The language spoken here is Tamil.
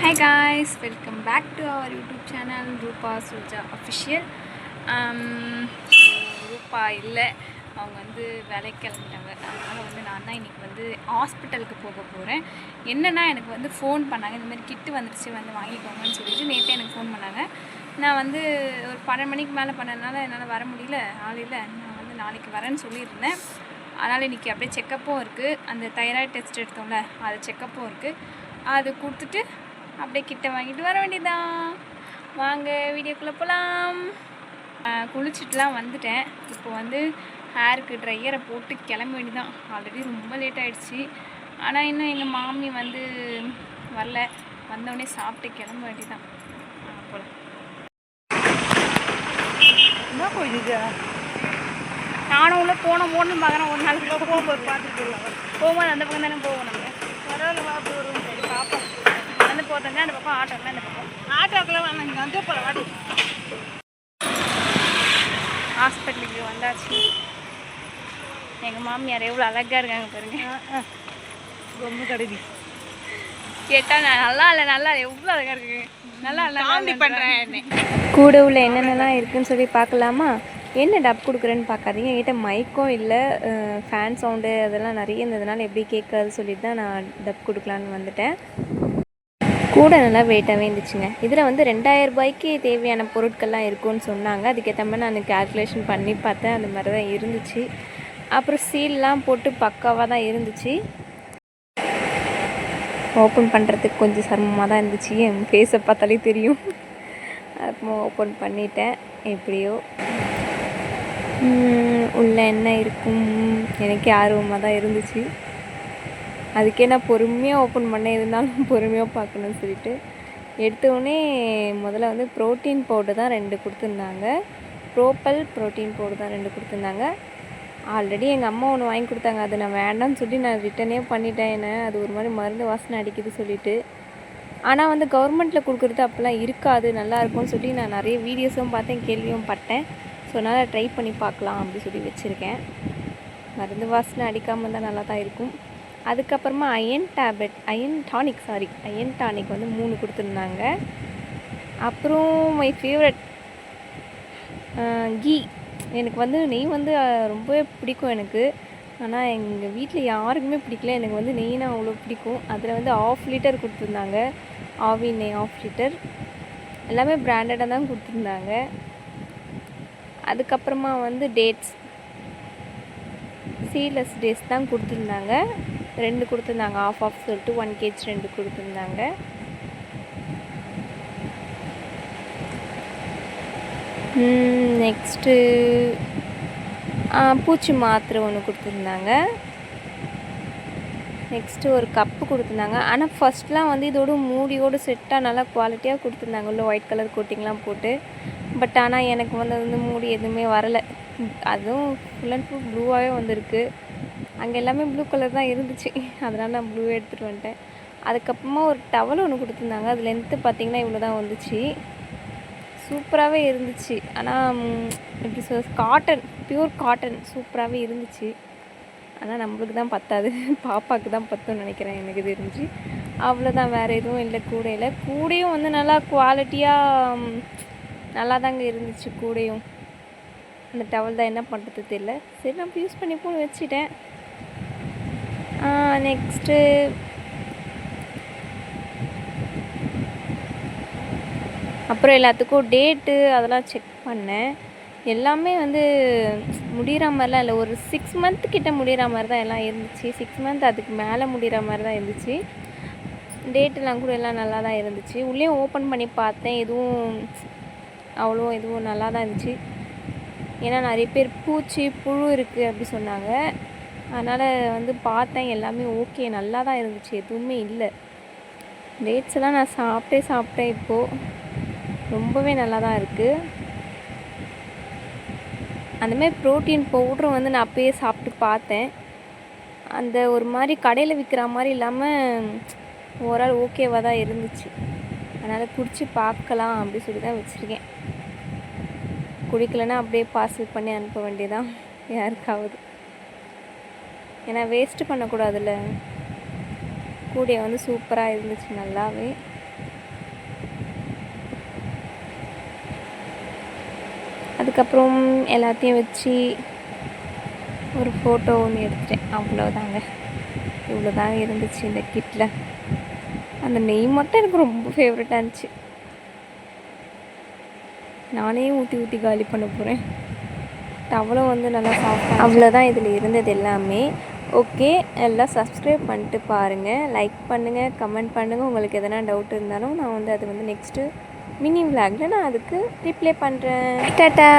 Hi guys welcome back to our YouTube channel Rupa Suja official ரூபா இல்லை. அவங்க வந்து வேலைக்கு கிளம்பிட்டாங்க. அதனால் வந்து நான் தான் இன்றைக்கி வந்து ஹாஸ்பிட்டலுக்கு போக போகிறேன் என்னென்னா எனக்கு வந்து ஃபோன் பண்ணாங்க. இந்த மாதிரி கிட்டு வந்துருச்சு வந்து வாங்கிக்கோங்கன்னு சொல்லிட்டு நேற்றே எனக்கு ஃபோன் பண்ணாங்க. நான் வந்து ஒரு பன்னெண்டு மணிக்கு மேலே பண்ணதுனால என்னால் வர முடியல ஆளில் நான் வந்து நாளைக்கு வரேன்னு சொல்லியிருந்தேன். அதனால் இன்றைக்கி அப்படியே செக்கப்பும் இருக்குது அந்த தைராய்டு டெஸ்ட் எடுத்தோம்ல அது செக்கப்பும் இருக்குது அது கொடுத்துட்டு அப்படியே கிட்ட வாங்கிட்டு வர வேண்டியதான் வாங்க வீடியோக்குள்ளே போகலாம் குளிச்சுட்டுலாம் வந்துட்டேன். இப்போ வந்து ஹேருக்கு ட்ரையரை போட்டு கிளம்ப வேண்டியதான் ஆல்ரெடி ரொம்ப லேட் ஆயிடுச்சு. ஆனால் இன்னும் எங்கள் மாமி வந்து வரல. வந்தோடனே சாப்பிட்டு கிளம்ப வேண்டியதான் போகலாம் என்ன போயிடுது நானும் உள்ள போன போகணும்னு பார்க்குறேன். ஒரு நாளைக்கு போகும்போது பார்த்துட்டு போகும்போது அந்த பக்கம் தானே போவோம் நம்ம பரவாயில்ல வா போகிறதுங்க அந்த பக்கம் ஆட்டோலாம் இந்த பக்கம் வேணாம் இங்கே வந்து போகிற வாடி. ஹாஸ்பிட்டலுக்கு வந்தாச்சு. எங்கள் மாமியார் எவ்வளோ அழகாக இருக்காங்க பாருங்க. ரொம்ப கடைதி கேட்டால் நான் நல்லா இல்லை நல்லா இல்லை எவ்வளோ அழகாக இருக்கு. நல்லா இல்லை காமெடி பண்ணுறேன் என்ன கூட உள்ள என்னென்னலாம் இருக்குன்னு சொல்லி பார்க்கலாமா? என்ன டப் கொடுக்குறேன்னு பார்க்காதீங்க. என்கிட்ட மைக்கும் இல்லை ஃபேன் சவுண்டு அதெல்லாம் நிறைய இருந்ததுனால எப்படி கேட்காது சொல்லிட்டு தான் நான் டப் கொடுக்கலான்னு வந்துட்டேன். கூட நல்லா வெயிட்டாகவே இருந்துச்சுங்க. இதில் வந்து ரெண்டாயிரம் ரூபாய்க்கு தேவையான பொருட்கள்லாம் இருக்கும்னு சொன்னாங்க. அதுக்கேற்ற மாதிரி நான் கால்குலேஷன் பண்ணி பார்த்தேன். அந்த மாதிரி தான் இருந்துச்சு. அப்புறம் சீல்லாம் போட்டு பக்காவாக தான் இருந்துச்சு. ஓப்பன் பண்ணுறதுக்கு கொஞ்சம் சிரமமாக தான் இருந்துச்சு. என் ஃபேஸை பார்த்தாலே தெரியும். அப்போ ஓப்பன் பண்ணிட்டேன். எப்படியோ. உள்ளே உள்ள என்ன இருக்கும்? எனக்கே ஆர்வமாக தான் இருந்துச்சு. அதுக்கே நான் பொறுமையாக ஓப்பன் பண்ண இருந்தாலும் பொறுமையாக பார்க்கணும்னு சொல்லிட்டு. எடுத்தோடனே முதல்ல வந்து ப்ரோட்டீன் பவுடர் தான் ரெண்டு கொடுத்துருந்தாங்க. ப்ரோப்பல் ப்ரோட்டீன் பவுடர் தான் ரெண்டு கொடுத்துருந்தாங்க. ஆல்ரெடி எங்கள் அம்மா ஒன்று வாங்கி கொடுத்தாங்க. அது நான் வேண்டாம்னு சொல்லி நான் ரிட்டனே பண்ணிட்டேன் என்ன. அது ஒரு மாதிரி மருந்து வாசனை அடிக்குது சொல்லிட்டு. ஆனால் வந்து கவர்மெண்ட்டில் கொடுக்குறது அப்போல்லாம் இருக்காது. நல்லா இருக்கும்னு சொல்லி நான் நிறைய வீடியோஸும் பார்த்தேன் கேள்வியும் பட்டேன். ஸோ அதனால் ட்ரை பண்ணி பார்க்கலாம் அப்படி சொல்லி வச்சுருக்கேன். மருந்து வாசனை அடிக்காமல் இருந்தால் நல்லா தான் இருக்கும். அதுக்கப்புறமா iron tablet iron tonic sorry iron tonic வந்து மூணு கொடுத்துருந்தாங்க. அப்புறம் மை ஃபேவரட் கீ எனக்கு வந்து நெய் வந்து ரொம்பவே பிடிக்கும் எனக்கு. ஆனால் எங்கள் வீட்டில் யாருக்குமே பிடிக்கல. எனக்கு வந்து நெய்னா அவ்வளோ பிடிக்கும். அதில் வந்து ஆஃப் லிட்டர் கொடுத்துருந்தாங்க. ஆவி நெய் ஆஃப் லிட்டர் எல்லாமே பிராண்டடாக தான் கொடுத்துருந்தாங்க. அதுக்கப்புறமா வந்து டேட்ஸ் சீலஸ் டேஸ் தான் கொடுத்துருந்தாங்க. ரெண்டு கொடுத்துருந்தாங்க. ஆஃப் ஆஃப் சொல்லிட்டு ஒன் கேஜி ரெண்டு கொடுத்துருந்தாங்க. நெக்ஸ்ட்டு பூச்சி மாத்திரை ஒன்று கொடுத்துருந்தாங்க. நெக்ஸ்ட்டு ஒரு கப்பு கொடுத்துருந்தாங்க. ஆனால் ஃபஸ்ட்லாம் வந்து இதோட மூடியோடு செட்டாக நல்லா குவாலிட்டியாக கொடுத்துருந்தாங்க. உள்ள ஒயிட் கலர் கோட்டிங்லாம் போட்டு. பட் ஆனால் எனக்கு வந்து வந்து மூடி எதுவுமே வரலை. அதுவும் ஃபுல் அண்ட் ஃபுல் ப்ளூவாகவே வந்திருக்கு. அங்கே எல்லாமே ப்ளூ கலர் தான் இருந்துச்சு. அதனால் நான் ப்ளூவே எடுத்துகிட்டு வந்துட்டேன். அதுக்கப்புறமா ஒரு டவல் ஒன்று கொடுத்துருந்தாங்க. அது லென்த்து பார்த்திங்கன்னா இவ்வளோ தான் வந்துச்சு. சூப்பராகவே இருந்துச்சு. ஆனால் எப்படி சொல் காட்டன் பியூர் காட்டன் சூப்பராகவே இருந்துச்சு. ஆனால் நம்மளுக்கு தான் பத்தாது. பாப்பாவுக்கு தான் பத்தும்னு நினைக்கிறேன் எனக்கு தெரிஞ்சு. அவ்வளோதான் வேறு எதுவும் இல்லை கூடையில் கூடையும் வந்து நல்லா குவாலிட்டியாக நல்லா தாங்க இருந்துச்சு கூடையும். அந்த டவல் தான் என்ன பண்ணுறது தெரியல. சரி நான் யூஸ் பண்ணி போய் வச்சுட்டேன். நெக்ஸ்ட்டு அப்புறம் எல்லாத்துக்கும் டேட்டு அதெல்லாம் செக் பண்ணேன். எல்லாமே வந்து முடிகிற மாதிரிலாம் இல்லை. ஒரு சிக்ஸ் மந்த் கிட்ட முடிகிற மாதிரி தான் எல்லாம் இருந்துச்சு. சிக்ஸ் மந்த் அதுக்கு மேலே முடிகிற மாதிரி தான் இருந்துச்சு. டேட்டெல்லாம் கூட எல்லாம் நல்லா தான் இருந்துச்சு. உள்ளே ஓப்பன் பண்ணி பார்த்தேன். எதுவும் அவ்வளோ எதுவும் நல்லா தான் இருந்துச்சு. ஏன்னா நிறைய பேர் பூச்சி புழு இருக்குது அப்படி சொன்னாங்க. அதனால் வந்து பார்த்தேன் எல்லாமே ஓகே நல்லா தான் இருந்துச்சு எதுவுமே இல்லை. டேட்ஸ் எல்லாம் நான் சாப்பிட்டே சாப்பிட்டேன் இப்போது ரொம்பவே நல்லா தான் இருக்குது அந்தமாதிரி ப்ரோட்டீன் பவுட்ரும் வந்து நான் அப்போயே சாப்பிட்டு பார்த்தேன். அந்த ஒரு மாதிரி கடையில் விற்கிற மாதிரி இல்லாமல் ஓவரால் ஓகேவாக தான் இருந்துச்சு. அதனால் குடித்து பார்க்கலாம் அப்படி சொல்லி தான் வச்சுருக்கேன். குடிக்கலைன்னா அப்படியே பார்சல் பண்ணி அனுப்ப வேண்டியதான் யாருக்காவது. ஏன்னா வேஸ்ட்டு பண்ணக்கூடாதுல்ல. கூடை வந்து சூப்பராக இருந்துச்சு நல்லாவே. அதுக்கப்புறம் எல்லாத்தையும் வச்சு ஒரு ஃபோட்டோ ஒன்று எடுத்துட்டேன். அவ்வளோதாங்க இவ்வளோதாங்க இருந்துச்சு இந்த கிட்டில் அந்த நெய் மட்டும் எனக்கு ரொம்ப ஃபேவரட்டாக இருந்துச்சு. நானே ஊற்றி ஊற்றி காலி பண்ண போகிறேன் டவலும் வந்து நல்லா சாஃப்டாக அவ்வளோதான் இதில் இருந்தது எல்லாமே. ஓகே எல்லாம் சப்ஸ்கிரைப் பண்ணிட்டு பாருங்கள் லைக் பண்ணுங்கள் கமெண்ட் பண்ணுங்கள் உங்களுக்கு எதனா டவுட் இருந்தாலும் நான் வந்து அது வந்து நெக்ஸ்ட்டு மினி விளாகில் நான் அதுக்கு ரிப்ளை பண்ணுறேன் டாட்டா